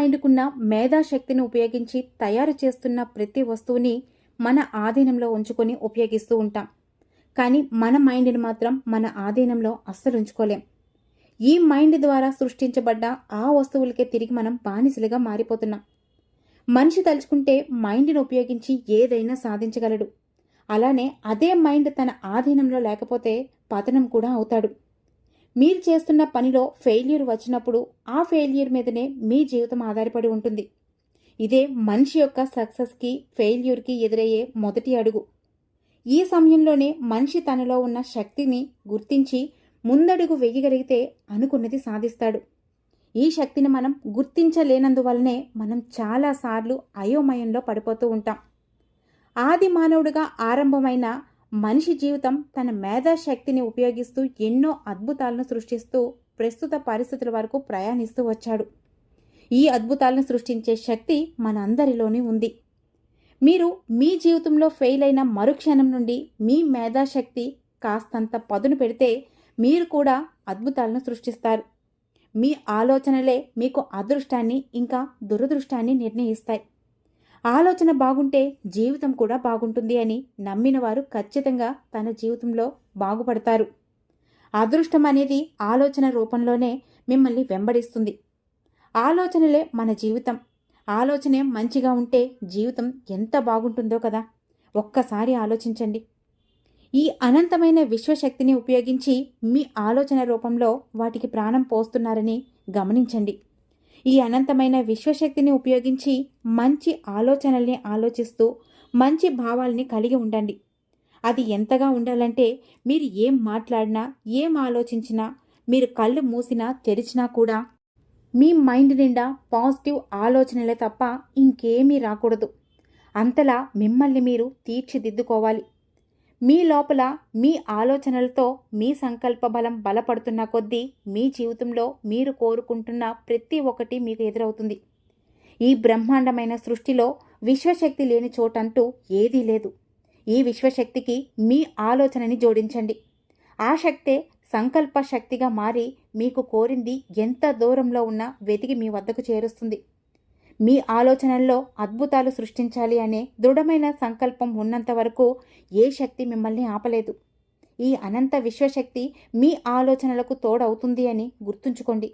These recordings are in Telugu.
మైండ్కున్న మేధాశక్తిని ఉపయోగించి తయారు చేస్తున్న ప్రతి వస్తువుని మన ఆధీనంలో ఉంచుకొని ఉపయోగిస్తూ ఉంటాం. కానీ మన మైండ్ని మాత్రం మన ఆధీనంలో అస్సలు ఉంచుకోలేం. ఈ మైండ్ ద్వారా సృష్టించబడ్డ ఆ వస్తువులకే తిరిగి మనం బానిసలుగా మారిపోతున్నాం. మనిషి తలుచుకుంటే మైండ్ని ఉపయోగించి ఏదైనా సాధించగలడు. అలానే అదే మైండ్ తన ఆధీనంలో లేకపోతే పతనం కూడా అవుతాడు. మీరు చేస్తున్న పనిలో ఫెయిల్యూర్ వచ్చినప్పుడు ఆ ఫెయిల్యూర్ మీదనే మీ జీవితం ఆధారపడి ఉంటుంది. ఇదే మనిషి యొక్క సక్సెస్కి ఫెయిల్యూర్కి ఎదురయ్యే మొదటి అడుగు. ఈ సమయంలోనే మనిషి తనలో ఉన్న శక్తిని గుర్తించి ముందడుగు వేయగలిగితే అనుకున్నది సాధిస్తాడు. ఈ శక్తిని మనం గుర్తించలేనందువల్లనే మనం చాలాసార్లు అయోమయంలో పడిపోతూ ఉంటాం. ఆది మానవుడిగా ఆరంభమైన మనిషి జీవితం తన మేధాశక్తిని ఉపయోగిస్తూ ఎన్నో అద్భుతాలను సృష్టిస్తూ ప్రస్తుత పరిస్థితుల వరకు ప్రయాణిస్తూ వచ్చాడు. ఈ అద్భుతాలను సృష్టించే శక్తి మనందరిలోనే ఉంది. మీరు మీ జీవితంలో ఫెయిల్ అయిన మరుక్షణం నుండి మీ మేధాశక్తి కాస్తంత పదును పెడితే మీరు కూడా అద్భుతాలను సృష్టిస్తారు. మీ ఆలోచనలే మీకు అదృష్టాన్ని ఇంకా దురదృష్టాన్ని నిర్ణయిస్తాయి. ఆలోచన బాగుంటే జీవితం కూడా బాగుంటుంది అని నమ్మిన వారు ఖచ్చితంగా తన జీవితంలో బాగుపడతారు. అదృష్టం అనేది ఆలోచన రూపంలోనే మిమ్మల్ని వెంబడిస్తుంది. ఆలోచనలే మన జీవితం. ఆలోచనే మంచిగా ఉంటే జీవితం ఎంత బాగుంటుందో కదా. ఒక్కసారి ఆలోచించండి. ఈ అనంతమైన విశ్వశక్తిని ఉపయోగించి మీ ఆలోచన రూపంలో వాటికి ప్రాణం పోస్తున్నారని గమనించండి. ఈ అనంతమైన విశ్వశక్తిని ఉపయోగించి మంచి ఆలోచనల్ని ఆలోచిస్తూ మంచి భావాల్ని కలిగి ఉండండి. అది ఎంతగా ఉండాలంటే మీరు ఏం మాట్లాడినా ఏం ఆలోచించినా మీరు కళ్ళు మూసినా తెరిచినా కూడా మీ మైండ్ నిండా పాజిటివ్ ఆలోచనలే తప్ప ఇంకేమీ రాకూడదు. అంతలా మిమ్మల్ని మీరు తీర్చిదిద్దుకోవాలి. మీ లోపల మీ ఆలోచనలతో మీ సంకల్ప బలం బలపడుతున్న కొద్దీ మీ జీవితంలో మీరు కోరుకుంటున్న ప్రతి ఒక్కటి మీకు ఎదురవుతుంది. ఈ బ్రహ్మాండమైన సృష్టిలో విశ్వశక్తి లేని చోటంటూ ఏదీ లేదు. ఈ విశ్వశక్తికి మీ ఆలోచనని జోడించండి. ఆ శక్తే సంకల్ప శక్తిగా మారి మీకు కోరింది ఎంత దూరంలో ఉన్నా వెతికి మీ వద్దకు చేరుస్తుంది. మీ ఆలోచనల్లో అద్భుతాలు సృష్టించాలి అనే దృఢమైన సంకల్పం ఉన్నంత వరకు ఏ శక్తి మిమ్మల్ని ఆపలేదు. ఈ అనంత విశ్వశక్తి మీ ఆలోచనలకు తోడవుతుంది అని గుర్తుంచుకోండి.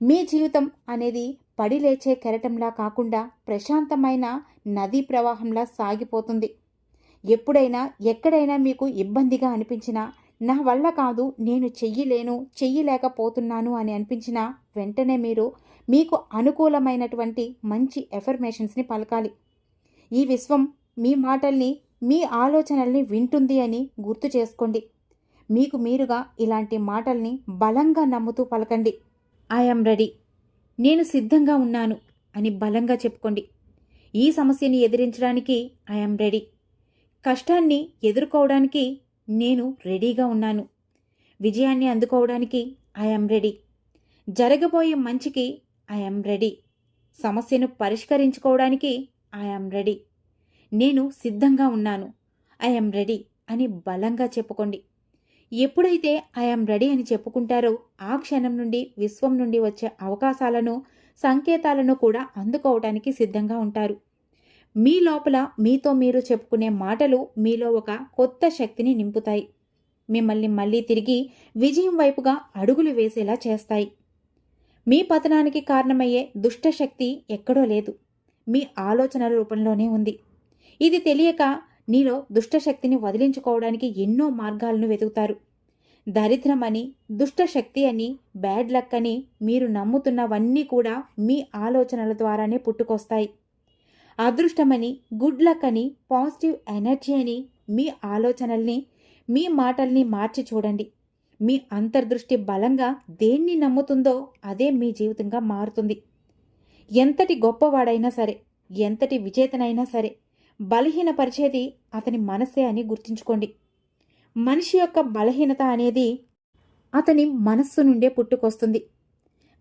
మీ జీవితం అనేది పడి లేచే కెరటంలా కాకుండా ప్రశాంతమైన నదీ ప్రవాహంలా సాగిపోతుంది. ఎప్పుడైనా ఎక్కడైనా మీకు ఇబ్బందిగా అనిపించినా నా వల్ల కాదు నేను చెయ్యలేను చెయ్యలేకపోతున్నాను అని అనిపించినా వెంటనే మీరు మీకు అనుకూలమైనటువంటి మంచి ఎఫర్మేషన్స్ని పలకాలి. ఈ విశ్వం మీ మాటల్ని మీ ఆలోచనల్ని వింటుంది అని గుర్తు చేసుకోండి. మీకు మీరుగా ఇలాంటి మాటల్ని బలంగా నమ్ముతూ పలకండి. ఐఎమ్ రెడీ నేను సిద్ధంగా ఉన్నాను అని బలంగా చెప్పుకోండి. ఈ సమస్యని ఎదిరించడానికి ఐఎమ్ రెడీ కష్టాన్ని ఎదుర్కోవడానికి నేను రెడీగా ఉన్నాను. విజయాన్ని అందుకోవడానికి ఐఎమ్ రెడీ జరగబోయే మంచికి ఐఎమ్ రెడీ సమస్యను పరిష్కరించుకోవడానికి ఐఎమ్ రెడీ నేను సిద్ధంగా ఉన్నాను. ఐఎమ్ రెడీ అని బలంగా చెప్పుకోండి. ఎప్పుడైతే ఐఎమ్ రెడీ అని చెప్పుకుంటారో ఆ క్షణం నుండి విశ్వం నుండి వచ్చే అవకాశాలను సంకేతాలను కూడా అందుకోవడానికి సిద్ధంగా ఉంటారు. మీ లోపల మీతో మీరు చెప్పుకునే మాటలు మీలో ఒక కొత్త శక్తిని నింపుతాయి. మిమ్మల్ని మళ్ళీ తిరిగి విజయం వైపుగా అడుగులు వేసేలా చేస్తాయి. మీ పతనానికి కారణమయ్యే దుష్టశక్తి ఎక్కడో లేదు. మీ ఆలోచనల రూపంలోనే ఉంది. ఇది తెలియక నీలో దుష్టశక్తిని వదిలించుకోవడానికి ఎన్నో మార్గాలను వెతుకుతారు. దరిద్రమని దుష్టశక్తి అని బ్యాడ్ లక్ అని మీరు నమ్ముతున్నవన్నీ కూడా మీ ఆలోచనల ద్వారానే పుట్టుకొస్తాయి. అదృష్టమని గుడ్ లక్ అని పాజిటివ్ ఎనర్జీ అని మీ ఆలోచనల్ని మీ మాటల్ని మార్చి చూడండి. మీ అంతర్దృష్టి బలంగా దేన్ని నమ్ముతుందో అదే మీ జీవితంగా మారుతుంది. ఎంతటి గొప్పవాడైనా సరే ఎంతటి విజేతనైనా సరే బలహీనపరిచేది అతని మనసే అని గుర్తుంచుకోండి. మనిషి యొక్క బలహీనత అనేది అతని మనస్సు నుండే పుట్టుకొస్తుంది.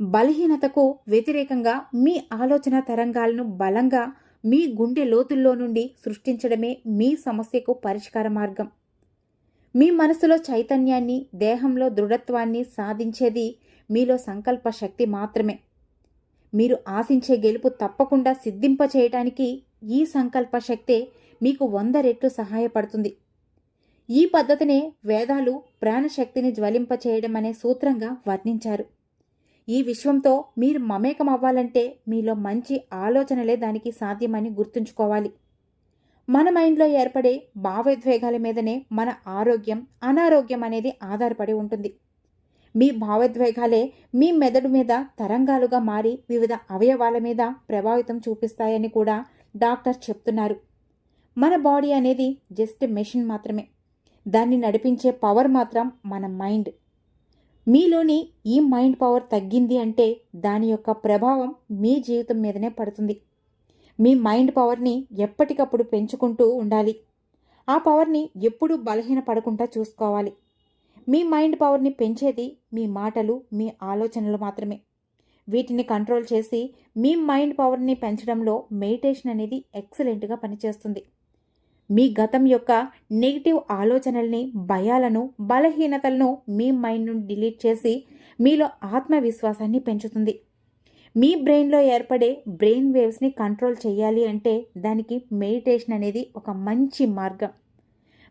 బలహీనతకు వ్యతిరేకంగా మీ ఆలోచన తరంగాలను బలంగా మీ గుండె లోతుల్లో నుండి సృష్టించడమే మీ సమస్యకు పరిష్కార మార్గం. మీ మనసులో చైతన్యాన్ని దేహంలో దృఢత్వాన్ని సాధించేది మీలో సంకల్ప శక్తి మాత్రమే. మీరు ఆశించే గెలుపు తప్పకుండా సిద్ధింప చేయటానికి ఈ సంకల్ప శక్తే మీకు వంద రెట్లు సహాయపడుతుంది. ఈ పద్ధతినే వేదాలు ప్రాణశక్తిని జ్వలింప చేయడం అనే సూత్రంగా వర్ణించారు. ఈ విశ్వంతో మీరు మమేకం అవ్వాలంటే మీలో మంచి ఆలోచనలే దానికి సాధ్యమని గుర్తుంచుకోవాలి. మన మైండ్లో ఏర్పడే భావోద్వేగాల మీదనే మన ఆరోగ్యం అనారోగ్యం అనేది ఆధారపడి ఉంటుంది. మీ భావోద్వేగాలే మీ మెదడు మీద తరంగాలుగా మారి వివిధ అవయవాల మీద ప్రభావితం చూపిస్తాయని కూడా డాక్టర్ చెప్తున్నారు. మన బాడీ అనేది జస్ట్ మెషిన్ మాత్రమే. దాన్ని నడిపించే పవర్ మాత్రం మన మైండ్. మీలోని ఈ మైండ్ పవర్ తగ్గింది అంటే దాని యొక్క ప్రభావం మీ జీవితం మీదనే పడుతుంది. మీ మైండ్ పవర్ని ఎప్పటికప్పుడు పెంచుకుంటూ ఉండాలి. ఆ పవర్ని ఎప్పుడూ బలహీనపడకుండా చూసుకోవాలి. మీ మైండ్ పవర్ని పెంచేది మీ మాటలు మీ ఆలోచనలు మాత్రమే. వీటిని కంట్రోల్ చేసి మీ మైండ్ పవర్ని పెంచడంలో మెడిటేషన్ అనేది ఎక్సలెంట్గా పనిచేస్తుంది. మీ గతం యొక్క నెగిటివ్ ఆలోచనల్ని భయాలను బలహీనతలను మీ మైండ్ నుండి డిలీట్ చేసి మీలో ఆత్మవిశ్వాసాన్ని పెంచుతుంది. మీ బ్రెయిన్లో ఏర్పడే బ్రెయిన్ వేవ్స్ని కంట్రోల్ చేయాలి అంటే దానికి మెడిటేషన్ అనేది ఒక మంచి మార్గం.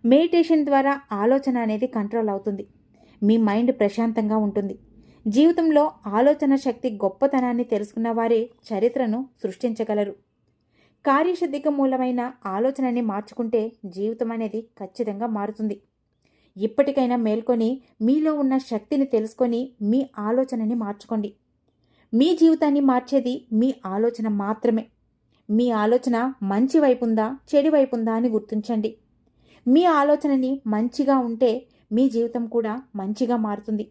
మెడిటేషన్ ద్వారా ఆలోచన అనేది కంట్రోల్ అవుతుంది. మీ మైండ్ ప్రశాంతంగా ఉంటుంది. జీవితంలో ఆలోచన శక్తి గొప్పతనాన్ని తెలుసుకున్న వారే చరిత్రను సృష్టించగలరు. కార్యశుద్ధికి మూలమైన ఆలోచనని మార్చుకుంటే జీవితం అనేది ఖచ్చితంగా మారుతుంది. ఇప్పటికైనా మేల్కొని మీలో ఉన్న శక్తిని తెలుసుకొని మీ ఆలోచనని మార్చుకోండి. మీ జీవితాన్ని మార్చేది మీ ఆలోచన మాత్రమే. మీ ఆలోచన మంచి వైపు ఉందా చెడు వైపు ఉందా అని గుర్తించండి. మీ ఆలోచనని మంచిగా ఉంటే మీ జీవితం కూడా మంచిగా మారుతుంది.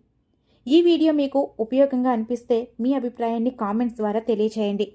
ఈ వీడియో మీకు ఉపయోగంగా అనిపిస్తే మీ అభిప్రాయాన్ని కామెంట్స్ ద్వారా తెలియచేయండి.